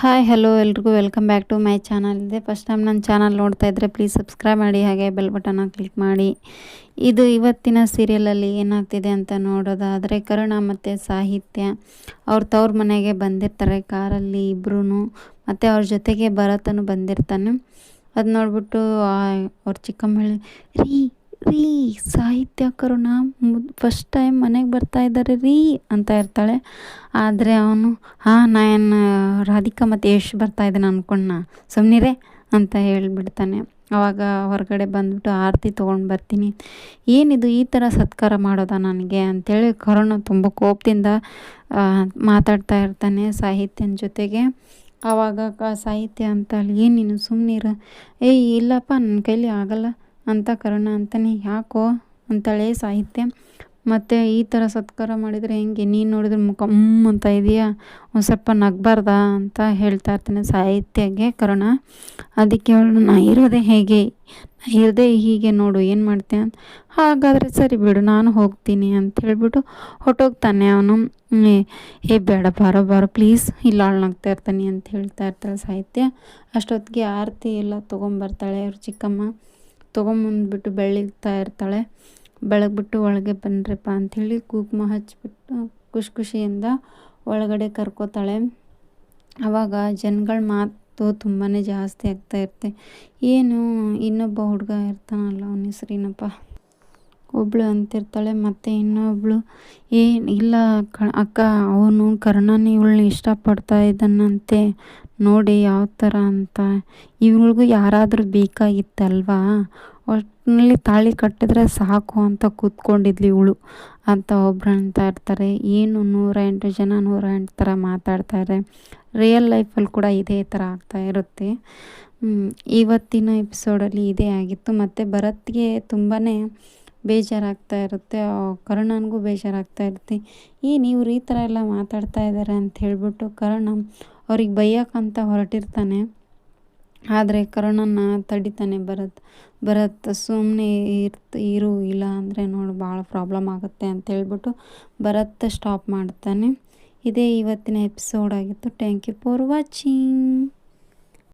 Hi hello ಎಲ್ರಿಗೂ welcome back to my channel ಇದೆ first time ನನ್ನ ಚಾನಲ್ ನೋಡ್ತಾ ಇದ್ದರೆ ಪ್ಲೀಸ್ ಸಬ್ಸ್ಕ್ರೈಬ್ ಮಾಡಿ, ಹಾಗೆ ಬೆಲ್ ಬಟನ್ನ ಕ್ಲಿಕ್ ಮಾಡಿ. ಇದು ಇವತ್ತಿನ ಸೀರಿಯಲಲ್ಲಿ ಏನಾಗ್ತಿದೆ ಅಂತ ನೋಡೋದಾದರೆ ಕರುಣ ಮತ್ತು ಸಾಹಿತ್ಯ. ಅವ್ರ ತವ್ರ ಮನೆಗೆ ಬಂದಿರ್ತಾರೆ, ಕಾರಲ್ಲಿ ಇಬ್ಬರೂ ಮತ್ತು ಅವ್ರ ಜೊತೆಗೆ ಭರತನು ಬಂದಿರ್ತಾನೆ. ಅದು ನೋಡ್ಬಿಟ್ಟು ಅವ್ರ ಚಿಕ್ಕಮ್ಮ ಹೇಳಿ ರೀ ರೀ, ಸಾಹಿತ್ಯ ಕರುಣ ಮುದ್ ಫಸ್ಟ್ ಟೈಮ್ ಮನೆಗೆ ಬರ್ತಾ ಇದ್ದಾರೆ ರೀ ಅಂತ ಇರ್ತಾಳೆ. ಆದರೆ ಅವನು, ಹಾಂ ನಾನು ರಾಧಿಕಾ ಮತ್ತು ಯಶ್ ಬರ್ತಾ ಇದ್ದಾನೆ ಅಂದ್ಕೊಂಡ ಸುಮ್ಮನಿರೇ ಅಂತ ಹೇಳಿಬಿಡ್ತಾನೆ. ಅವಾಗ ಹೊರಗಡೆ ಬಂದ್ಬಿಟ್ಟು ಆರತಿ ತೊಗೊಂಡು ಬರ್ತೀನಿ. ಏನಿದು ಈ ಥರ ಸತ್ಕಾರ ಮಾಡೋದಾ ನನಗೆ? ಅಂಥೇಳಿ ಕರುಣ ತುಂಬ ಕೋಪದಿಂದ ಮಾತಾಡ್ತಾ ಇರ್ತಾನೆ ಸಾಹಿತ್ಯನ ಜೊತೆಗೆ. ಆವಾಗ ಸಾಹಿತ್ಯ ಅಂತ ಏನು ನೀನು ಸುಮ್ಮನಿರ ಏಯ್, ಇಲ್ಲಪ್ಪ ನನ್ನ ಕೈಲಿ ಆಗಲ್ಲ. ಅಂತ ಕರುಣ ಅಂತಾನೆ, ಯಾಕೋ ಅಂತಾಳೆ ಸಾಹಿತ್ಯ. ಮತ್ತು ಈ ಥರ ಸತ್ಕಾರ ಮಾಡಿದರೆ ಹೆಂಗೆ? ನೀನು ನೋಡಿದ್ರೆ ಮುಖ ಹ್ಞೂ ಅಂತ ಇದೆಯಾ? ಒಂದು ಸ್ವಲ್ಪ ನಗಬಾರ್ದಾ ಅಂತ ಹೇಳ್ತಾ ಇರ್ತಾನೆ ಸಾಹಿತ್ಯಗೆ ಕರುಣ. ಅದಕ್ಕೆ ಅವಳು, ನಾ ಇರೋದೆ ಹೇಗೆ? ಇರದೆ ಹೀಗೆ ನೋಡು, ಏನು ಮಾಡ್ತೆ ಅಂತ ಹಾಗಾದರೆ ಸರಿ ಬಿಡು, ನಾನು ಹೋಗ್ತೀನಿ ಅಂತ ಹೇಳ್ಬಿಟ್ಟು ಹೊಟ್ಟೋಗ್ತಾನೆ ಅವನು. ಏ ಬೇಡ, ಬಾರೋ ಬಾರೋ, ಪ್ಲೀಸ್, ಇಲ್ಲ ನಗ್ತಾ ಇರ್ತಾನೆ ಅಂತ ಹೇಳ್ತಾ ಇರ್ತಾಳೆ ಸಾಹಿತ್ಯ. ಅಷ್ಟೊತ್ತಿಗೆ ಆರತಿ ಎಲ್ಲ ತೊಗೊಂಬರ್ತಾಳೆ ಅವ್ರ ಚಿಕ್ಕಮ್ಮ. ತೊಗೊಂಬಂದ್ಬಿಟ್ಟು ಬೆಳಗ್ತಾ ಇರ್ತಾಳೆ. ಬೆಳಗ್ಬಿಟ್ಟು ಒಳಗೆ ಬನ್ನಿರಪ್ಪ ಅಂಥೇಳಿ ಕುಂಕುಮ ಹಚ್ಬಿಟ್ಟು ಖುಷಿ ಖುಷಿಯಿಂದ ಒಳಗಡೆ ಕರ್ಕೋತಾಳೆ. ಆವಾಗ ಜನಗಳ ಮಾತು ತುಂಬಾ ಜಾಸ್ತಿ ಆಗ್ತಾ ಇರುತ್ತೆ. ಏನು ಇನ್ನೊಬ್ಬ ಹುಡುಗ ಇರ್ತಾನಲ್ಲ ಅವನ ಹೆಸ್ರೇನಪ್ಪ? ಒಬ್ಳು ಅಂತಿರ್ತಾಳೆ, ಮತ್ತು ಇನ್ನೊಬ್ಳು ಏನು ಇಲ್ಲ ಕ, ಅಕ್ಕ, ಅವನು ಕರ್ಣನ ಇವಳನ್ನ ಇಷ್ಟಪಡ್ತಾ ಇದ್ದಾನಂತೆ. ನೋಡಿ ಯಾವ ಥರ ಅಂತ. ಇವ್ಳಿಗೂ ಯಾರಾದರೂ ಬೇಕಾಗಿತ್ತಲ್ವಾ? ಒಟ್ಟಿನಲ್ಲಿ ತಾಳಿ ಕಟ್ಟಿದ್ರೆ ಸಾಕು ಅಂತ ಕೂತ್ಕೊಂಡಿದ್ಲಿ ಇವಳು. ಅಂತ ಒಬ್ರು ಅಂತ ಇರ್ತಾರೆ. ಏನು ನೂರ ಎಂಟು ಜನ ನೂರ ಎಂಟು ಥರ ಮಾತಾಡ್ತಾರೆ ರಿಯಲ್ ಲೈಫಲ್ಲಿ ಕೂಡ ಇದೇ ಥರ ಆಗ್ತಾ ಇರುತ್ತೆ. ಇವತ್ತಿನ ಎಪಿಸೋಡಲ್ಲಿ ಇದೇ ಆಗಿತ್ತು. ಮತ್ತು ಭರತ್ಗೆ ತುಂಬಾ ಬೇಜಾರಾಗ್ತಾ ಇರುತ್ತೆ ಕರುಣನಿಗೂ ಬೇಜಾರಾಗ್ತಾ ಇರುತ್ತೆ. ಏನು ಇವ್ರು ಈ ಥರ ಎಲ್ಲ ಮಾತಾಡ್ತಾ ಇದ್ದಾರೆ ಅಂತ ಹೇಳಿಬಿಟ್ಟು ಕರ್ಣ ಅವ್ರಿಗೆ ಬೈಯಕ್ಕಂತ ಹೊರಟಿರ್ತಾನೆ. ಆದರೆ ಕರುಣನ ತಡಿತಾನೆ, ಭರತ್ ಭರತ್ ಸುಮ್ಮನೆ ಇರ್ತ, ಇರು, ಇಲ್ಲ ಅಂದರೆ ನೋಡು ಭಾಳ ಪ್ರಾಬ್ಲಮ್ ಆಗುತ್ತೆ ಅಂತ ಹೇಳ್ಬಿಟ್ಟು ಭರತ್ ಸ್ಟಾಪ್ ಮಾಡ್ತಾನೆ. ಇದೇ ಇವತ್ತಿನ ಎಪಿಸೋಡ್ ಆಗಿತ್ತು. Thank you for watching